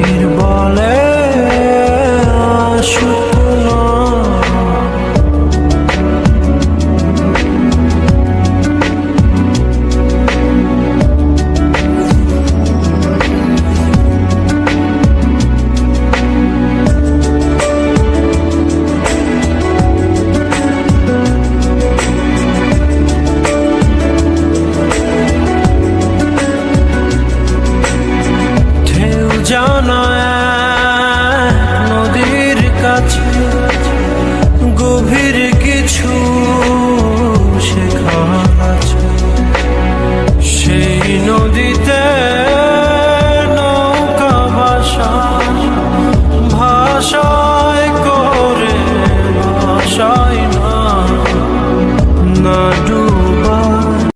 need a ball. জানা নদীর কাছে গভীর কিছু